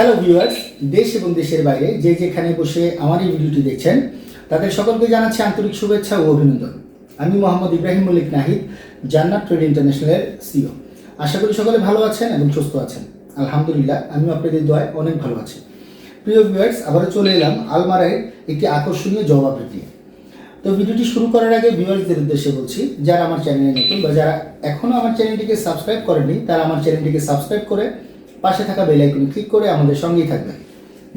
Hello viewers দেশ এবং দেশের বাইরে যে যেখানে বসে আমার এই ভিডিওটি দেখছেন, তাদের সকলকে জানাচ্ছি আন্তরিক শুভেচ্ছা ও অভিনন্দন। আমি মোহাম্মদ ইব্রাহিম মল্লিক নাহিদ, জান্নাত ট্রেড ইন্টারন্যাশনালের সিও আশা করি সকলে ভালো আছেন এবং সুস্থ আছেন। আলহামদুলিল্লাহ আমি আপনাদের দোয়ায় অনেক ভালো আছি। প্রিয় ভিউয়ার্স আবারও চলে এলাম আলমারায় একটি আকর্ষণীয় জবাবৃদ্ধি তো ভিডিওটি শুরু করার আগে ভিউয়ার্সদের উদ্দেশ্যে বলছি, যারা আমার চ্যানেলে নতুন বা যারা এখনও আমার চ্যানেলটিকে সাবস্ক্রাইব করেনি তারা আমার চ্যানেলটিকে সাবস্ক্রাইব করে পাশে থাকা বেল আইকন ক্লিক করে আমাদের সঙ্গেই থাকবেন।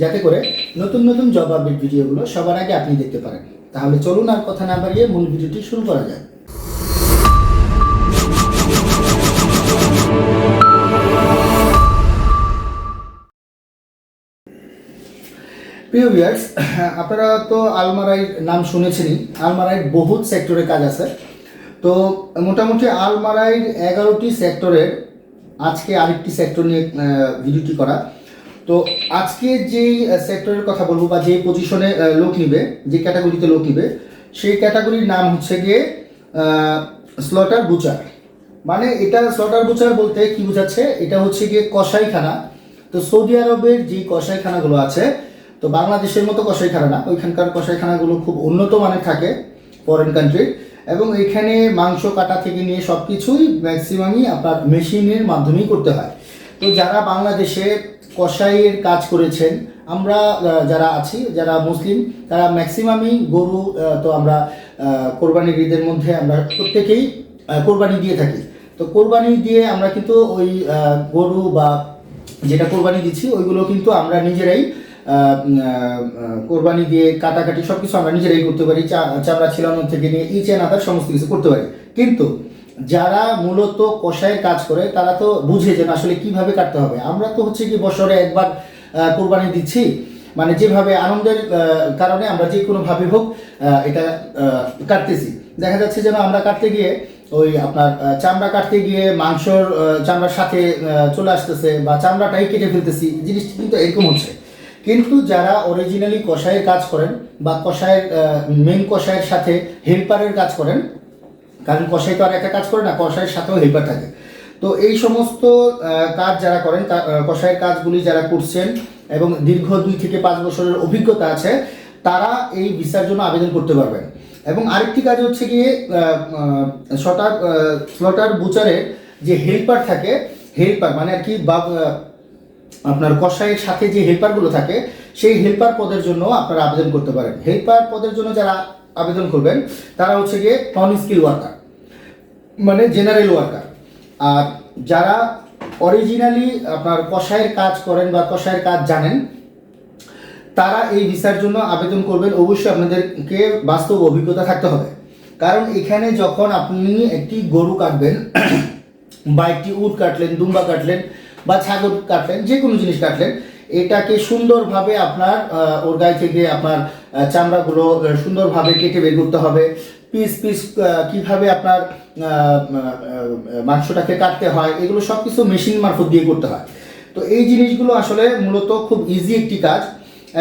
যাতে করে নতুন নতুন জব আপডেট ভিডিওগুলো সবার আগে আপনি দেখতে পারেন। তাহলে চলুন আর কথা না বাড়িয়ে মূল ভিডিওটি শুরু করা যায় প্রিয় ভিউয়ার্স আপনারা তো আলমারাই নাম শুনেছেনই। আলমারাইর বহুত সেক্টরে কাজ আছে। তো মোটামুটি আলমারাইর এগারোটি সেক্টরের আজকে আরেকটি সেক্টর নিয়ে ভিডিওটি করা। তো আজকে যেই সেক্টরের কথা বলব বা যে পজিশনে লোক নিবে, যে ক্যাটাগরিতে লোক নিবে, সেই ক্যাটাগরির নাম হচ্ছে গিয়ে স্লটার বুচার মানে এটা স্লটার বুচার বলতে কি বোঝাচ্ছে? এটা হচ্ছে গিয়ে কসাইখানা। তো সৌদি আরবের যে কসাইখানাগুলো আছে, তো বাংলাদেশের মতো কসাইখানা না, ওইখানকার কসাইখানাগুলো খুব উন্নত মানের থাকে ফরেন কান্ট্রির এবং এখানে মাংস কাটা থেকে নিয়ে সব কিছুই ম্যাক্সিমামই আপনার মেশিনের মাধ্যমেই করতে হয়। তো যারা বাংলাদেশে কসাইয়ের কাজ করেছেন, আমরা যারা আছি, যারা মুসলিম, তারা ম্যাক্সিমামই গরু তো আমরা কোরবানির ঈদের মধ্যে আমরা প্রত্যেকেই কোরবানি দিয়ে থাকি। তো কোরবানি দিয়ে আমরা কিন্তু ওই গরু বা যেটা কোরবানি দিচ্ছি, ওইগুলো কিন্তু আমরা নিজেরাই কোরবানি দিয়ে কাটাকাটি সব কিছু আমরা নিজেরাই করতে পারি চামড়া ছিলানো থেকে নিয়ে ইচ আদার সমস্ত কিছু করতে পারি। কিন্তু যারা মূলত কষায়ের কাজ করে, তারা তো বুঝে যে আসলে কীভাবে কাটতে হবে। আমরা তো হচ্ছে কি বছরে একবার কোরবানি দিচ্ছি। মানে যেভাবে আনন্দের কারণে আমরা যে কোনোভাবে হোক এটা কাটতেছি। দেখা যাচ্ছে যেন আমরা কাটতে গিয়ে ওই আপনার চামড়া কাটতে গিয়ে মাংসর চামড়ার সাথে চলে আসতেছে বা চামড়াটাই কেটে ফেলতেছি, জিনিসটা কিন্তু এরকম হচ্ছে। কিন্তু যারা অরিজিনালি কষায়ের কাজ করেন বা কষায়ের মেন কষায়ের সাথে হেল্পারের কাজ করেন, কারণ কষাই তো আর একটা কাজ করে না কষাইয়ের সাথেও হেল্পার থাকে। তো এই সমস্ত কাজ যারা করেন কষাইয়ের কাজগুলি যারা করছেন এবং দীর্ঘ দুই থেকে পাঁচ বছরের অভিজ্ঞতা আছে, তারা এই ভিসার জন্য আবেদন করতে পারবেন। এবং আরেকটি কাজ হচ্ছে গিয়ে শটার স্লটার বুচারের যে হেল্পার থাকে হেল্পার মানে আর কি আপনার কষাইয়ের সাথে যে হেল্পারগুলো থাকে, সেই হেল্পার পদের জন্য আপনারা আবেদন করতে পারেন। হেল্পার পদের জন্য যারা আবেদন করবেন, তারা হচ্ছে গিয়ে নন স্কিল ওয়ার্কার মানে জেনারেল ওয়ার্কার আর যারা অরিজিনালি আপনার কষায়ের কাজ করেন বা কষায়ের কাজ জানেন, তারা এই ভিসার জন্য আবেদন করবেন। অবশ্যই আপনাদেরকে বাস্তব অভিজ্ঞতা থাকতে হবে। কারণ এখানে যখন আপনি একটি গরু কাটবেন, বা একটি উট কাটলেন, দুম্বা কাটলেন বা ছাগল কাটলেন যে কোনো জিনিস কাটলেন, এটাকে সুন্দরভাবে আপনার ওর গায়ে থেকে আপনার চামড়াগুলো সুন্দরভাবে কেটে বের করতে হবে। পিস পিস কীভাবে আপনার মাংসটাকে কাটতে হয়, এগুলো সব কিছু মেশিন মারফত দিয়ে করতে হয়। তো এই জিনিসগুলো আসলে মূলত খুব ইজি একটি কাজ।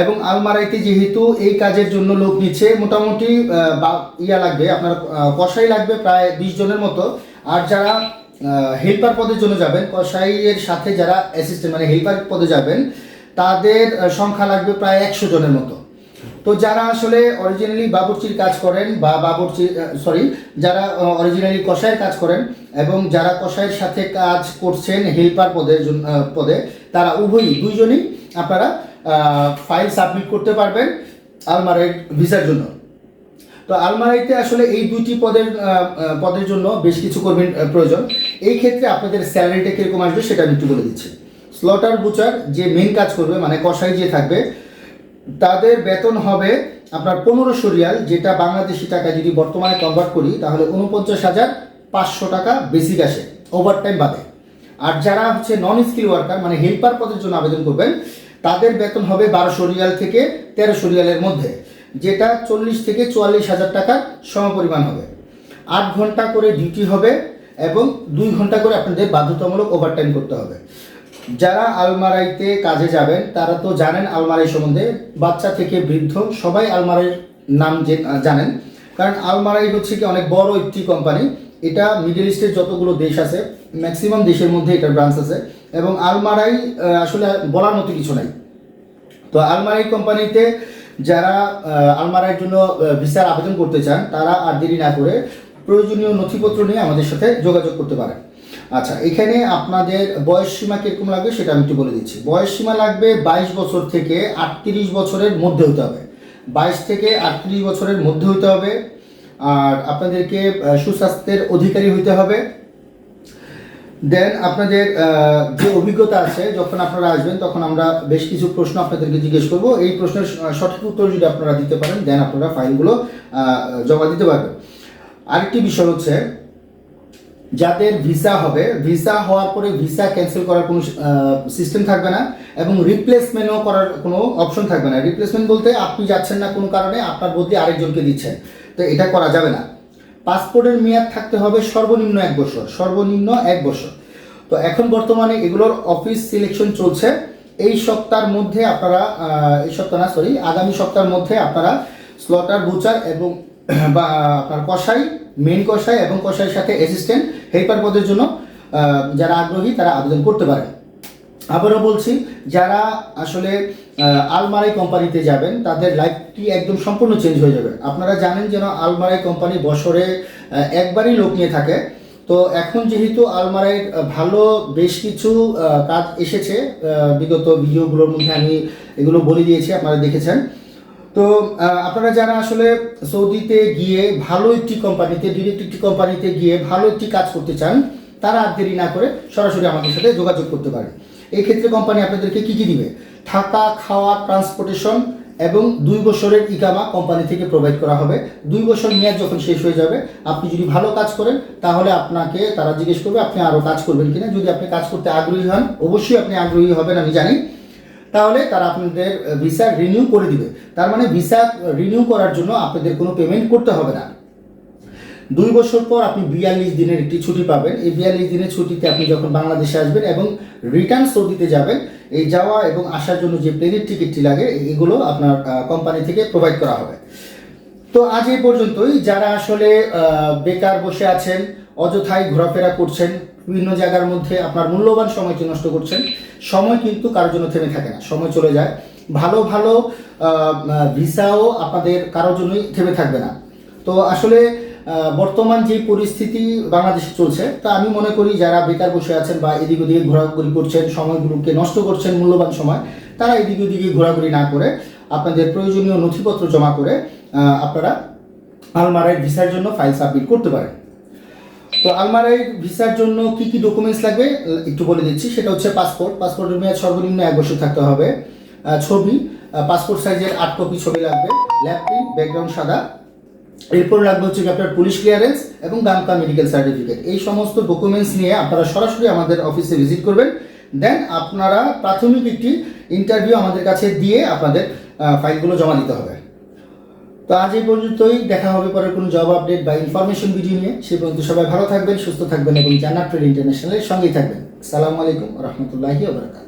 এবং আলমারাইতে যেহেতু এই কাজের জন্য লোক নিচ্ছে, মোটামুটি ইয়া লাগবে, আপনার কষাই লাগবে প্রায় বিশ জনের মতো। আর যারা হেল্পার পদের জন্য যাবেন। কষাইয়ের সাথে যারা অ্যাসিস্ট্যান্ট মানে হেল্পার পদে যাবেন, তাদের সংখ্যা লাগবে প্রায় একশো জনের মতো। তো যারা আসলে অরিজিনালি বাবুর্চির কাজ করেন বা বাবুর্চি সরি যারা অরিজিনালি কষায়ের কাজ করেন এবং যারা কষায়ের সাথে কাজ করছেন হেল্পার পদের পদে, তারা উভয়ই, দুইজনই আপনারা ফাইল সাবমিট করতে পারবেন আলমারের ভিসার জন্য। তো আলমারিতে আসলে এই দুইটি পদের পদের জন্য বেশ কিছু কর্মীর প্রয়োজন। এই ক্ষেত্রে আপনাদের স্যালারিটা কীরকম আসবে সেটা আমি একটু বলে দিচ্ছি। স্লটার বুচার যে মেন কাজ করবে মানে কষাই যে থাকবে, তাদের বেতন হবে আপনার পনেরোশো রিয়াল, যেটা বাংলাদেশি টাকা যদি বর্তমানে কনভার্ট করি, তাহলে উনপঞ্চাশ হাজার পাঁচশো টাকা বেসিক আসে ওভারটাইম বাদে। আর যারা হচ্ছে নন স্কিল ওয়ার্কার মানে হেল্পার পদের জন্য আবেদন করবেন, তাদের বেতন হবে বারোশো রিয়াল থেকে তেরোশো রিয়ালের মধ্যে। যেটা চল্লিশ থেকে চুয়াল্লিশ হাজার টাকার সমপরিমাণ হবে। আট ঘণ্টা করে ডিউটি হবে এবং দুই ঘণ্টা করে আপনাদের বাধ্যতামূলক ওভারটাইম করতে হবে। যারা আলমারাইতে কাজে যাবেন, তারা তো জানেন আলমারাই সম্বন্ধে। বাচ্চা থেকে বৃদ্ধ সবাই আলমারাইর নাম যে- জানেন। কারণ আলমারাই হচ্ছে কি অনেক বড় একটি কোম্পানি এটা মিডল ইস্টের যতগুলো দেশ আছে ম্যাক্সিমাম দেশের মধ্যে এটার ব্রাঞ্চ আছে। এবং আলমারাই আসলে বলার মতো কিছু নাই। তো আলমারাই কোম্পানিতে যারা আহ, আলমারাইয়ের জন্য ভিসার আবেদন করতে চান তারা আর দেরি না করে প্রয়োজনীয় নথিপত্র নিয়ে আমাদের সাথে যোগাযোগ করতে পারেন। আচ্ছা এখানে আপনাদের বয়স সীমা কীরকম লাগবে সেটা আমি একটু বলে দিচ্ছি। বয়স সীমা লাগবে বাইশ বছর থেকে আটত্রিশ বছরের মধ্যে হতে হবে। বাইশ থেকে আটত্রিশ বছরের মধ্যে হতে হবে। আর আপনাদেরকে সুস্বাস্থ্যের অধিকারী হতে হবে। দেন আপনাদের যে অভিজ্ঞতা আছে, যখন আপনারা আসবেন, তখন আমরা বেশ কিছু প্রশ্ন আপনাদেরকে জিজ্ঞেস করব। এই প্রশ্নের সঠিক উত্তর যদি আপনারা দিতে পারেন দেন আপনারা ফাইলগুলো জমা দিতে পারবেন। আরেকটি বিষয় হচ্ছে, যাদের ভিসা হবে, ভিসা হওয়ার পরে ভিসা ক্যান্সেল করার কোনো সিস্টেম থাকবে না, এবং রিপ্লেসমেন্টও করার কোনো অপশন থাকবে না। রিপ্লেসমেন্ট বলতে আপনি যাচ্ছেন না কোনো কারণে, আপনার বদলে আরেকজনকে দিচ্ছেন। তো এটা করা যাবে না। পাসপোর্টের মেয়াদ থাকতে হবে সর্বনিম্ন এক বছর, সর্বনিম্ন এক বছর। তো এখন বর্তমানে এগুলোর অফিস সিলেকশন চলছে। এই সপ্তাহের মধ্যে আপনারা এই সপ্তাহ না সরি আগামী সপ্তাহের মধ্যে আপনারা স্লটার বুচার এবং বা, আপনার কষাই মেন কষাই এবং কষাইয়ের সাথে অ্যাসিস্ট্যান্ট হেল্পার পদের জন্য যারা আগ্রহী তারা আবেদন করতে পারেন। আবারও বলছি, যারা আসলে আলমারাই কোম্পানিতে যাবেন, তাদের লাইফটি একদম সম্পূর্ণ চেঞ্জ হয়ে যাবে। আপনারা জানেন যেন আলমারাই কোম্পানি বছরে একবারই লোক নিয়ে থাকে। তো এখন যেহেতু আলমারাইয়ের ভালো বেশ কিছু কাজ এসেছে বিগত ভিডিওগুলোর মধ্যে আমি এগুলো বলে দিয়েছি, আপনারা দেখেছেন। তো আপনারা যারা আসলে সৌদিতে গিয়ে ভালো একটি কোম্পানিতে ডিরেক্ট একটি কোম্পানিতে গিয়ে ভালো একটি কাজ করতে চান, তারা আর দেরি না করে সরাসরি আমাদের সাথে যোগাযোগ করতে পারে এই ক্ষেত্রে কোম্পানি আপনাদেরকে কি কি দিবে? থাকা, খাওয়া ট্রান্সপোর্টেশন এবং দুই বছরের ইকামা কোম্পানি থেকে প্রোভাইড করা হবে। দুই বছর মেয়াদ যখন শেষ হয়ে যাবে, আপনি যদি ভালো কাজ করেন, তাহলে আপনাকে তারা জিজ্ঞেস করবে, আপনি আরও কাজ করবেন কিনা? যদি আপনি কাজ করতে আগ্রহী হন, অবশ্যই আপনি আগ্রহী হবেন, আমি জানি। তাহলে তারা আপনাদের ভিসা রিনিউ করে দিবে। তার মানে ভিসা রিনিউ করার জন্য আপনাদের কোনো পেমেন্ট করতে হবে না। দুই বছর পর আপনি বিয়াল্লিশ দিনের একটি ছুটি পাবেন। এই বিয়াল্লিশ দিনের ছুটিতে আপনি যখন বাংলাদেশে আসবেন এবং রিটার্ন সৌদিতে যাবেন, এই যাওয়া এবং আসার জন্য যে প্লেনের টিকিটটি লাগে এগুলো আপনার কোম্পানি থেকে প্রোভাইড করা হবে। তো আজ এই পর্যন্তই। যারা আসলে বেকার বসে আছেন অযথায় ঘোরাফেরা করছেন, বিভিন্ন জায়গার মধ্যে আপনার মূল্যবান সময়কে নষ্ট করছেন, সময় কিন্তু কারোর জন্য থেমে থাকে না, সময় চলে যায়। ভালো ভালো ভিসাও আপনাদের কারোর জন্যই থেমে থাকবে না। তো আসলে বর্তমান যে পরিস্থিতি বাংলাদেশে চলছে, তা আমি মনে করি যারা বেকার বসে আছেন বা এদিক ওদিকে ঘোরাঘুরি করছেন, সময়গুলোকে নষ্ট করছেন, মূল্যবান সময়, তারা এদিক ওদিকে ঘোরাঘুরি না করে আপনাদের প্রয়োজনীয় নথিপত্র জমা করে আপনারা আলমারাই ভিসার জন্য ফাইল সাবমিট করতে পারেন। তো আলমারাই ভিসার জন্য কি কি ডকুমেন্টস লাগবে? একটু বলে দিচ্ছি, সেটা হচ্ছে পাসপোর্ট, পাসপোর্টের মেয়াদ সর্বনিম্ন এক বছর থাকতে হবে ছবি পাসপোর্ট সাইজের আট কপি ছবি লাগবে প্রিন্ট ব্যাকগ্রাউন্ড সাদা এরপর লাগবে হচ্ছে আপনার পুলিশ ক্লিয়ারেন্স এবং গামকা মেডিকেল সার্টিফিকেট এই সমস্ত ডকুমেন্টস নিয়ে আপনারা সরাসরি আমাদের অফিসে ভিজিট করবেন। দেন আপনারা প্রাথমিক একটি ইন্টারভিউ আমাদের কাছে দিয়ে আপনাদের ফাইলগুলো জমা দিতে হবে। তো আজ এই পর্যন্তই। দেখা হবে পরে কোনো জব আপডেট বা ইনফরমেশন ভিডিও নিয়ে। সে পর্যন্ত সবাই ভালো থাকবেন, সুস্থ থাকবেন এবং জান্নাত ট্রেড ইন্টারন্যাশনালের সঙ্গেই থাকবেন। সালামু আলাইকুম রহমতুল্লাহি ওবরাকাত